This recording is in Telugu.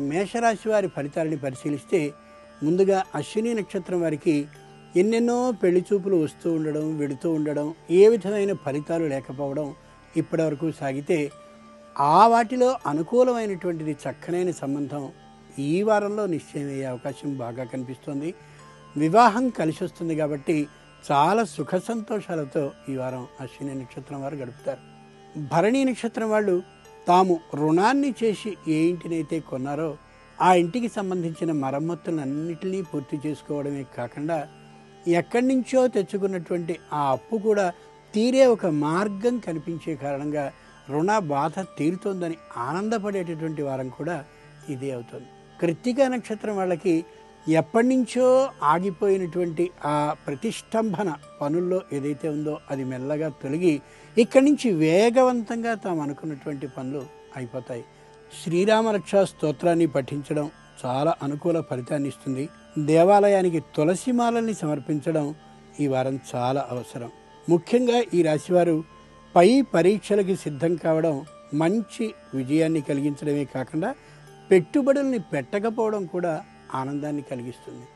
మేషరాశి వారి ఫలితాలని పరిశీలిస్తే ముందుగా అశ్విని నక్షత్రం వారికి ఎన్నెన్నో పెళ్ళి చూపులు వస్తూ ఉండడం వెడుతూ ఉండడం ఏ విధమైన ఫలితాలు లేకపోవడం ఇప్పటివరకు సాగితే ఆ వాటిలో అనుకూలమైనటువంటిది చక్కనైన సంబంధం ఈ వారంలో నిశ్చయమయ్యే అవకాశం బాగా కనిపిస్తుంది. వివాహం కలిసి వస్తుంది కాబట్టి చాలా సుఖ సంతోషాలతో ఈ వారం అశ్విని నక్షత్రం వారు గడుపుతారు. భరణి నక్షత్రం వాళ్ళు తాము రుణాన్ని చేసి ఏ ఇంటినైతే కొన్నారో ఆ ఇంటికి సంబంధించిన మరమ్మతులన్నింటినీ పూర్తి చేసుకోవడమే కాకుండా ఎక్కడి నుంచో తెచ్చుకున్నటువంటి ఆ అప్పు కూడా తీరే ఒక మార్గం కనిపించే కారణంగా రుణ బాధ తీరుతోందని ఆనందపడేటటువంటి వారం కూడా ఇదే అవుతుంది. కృత్తిక నక్షత్రం వాళ్ళకి ఎప్పటి నుంచో ఆగిపోయినటువంటి ఆ ప్రతిష్టంభన పనుల్లో ఏదైతే ఉందో అది మెల్లగా తొలగి ఇక్కడి నుంచి వేగవంతంగా తాము అనుకున్నటువంటి పనులు అయిపోతాయి. శ్రీరామరక్షా స్తోత్రాన్ని పఠించడం చాలా అనుకూల ఫలితాన్ని ఇస్తుంది. దేవాలయానికి తులసి మాలల్ని సమర్పించడం ఈ వారం చాలా అవసరం. ముఖ్యంగా ఈ రాశివారు పై పరీక్షలకి సిద్ధం కావడం మంచి విజయాన్ని కలిగించడమే కాకుండా పెట్టుబడుల్ని పెట్టకపోవడం కూడా ఆనందాన్ని కలిగిస్తుంది.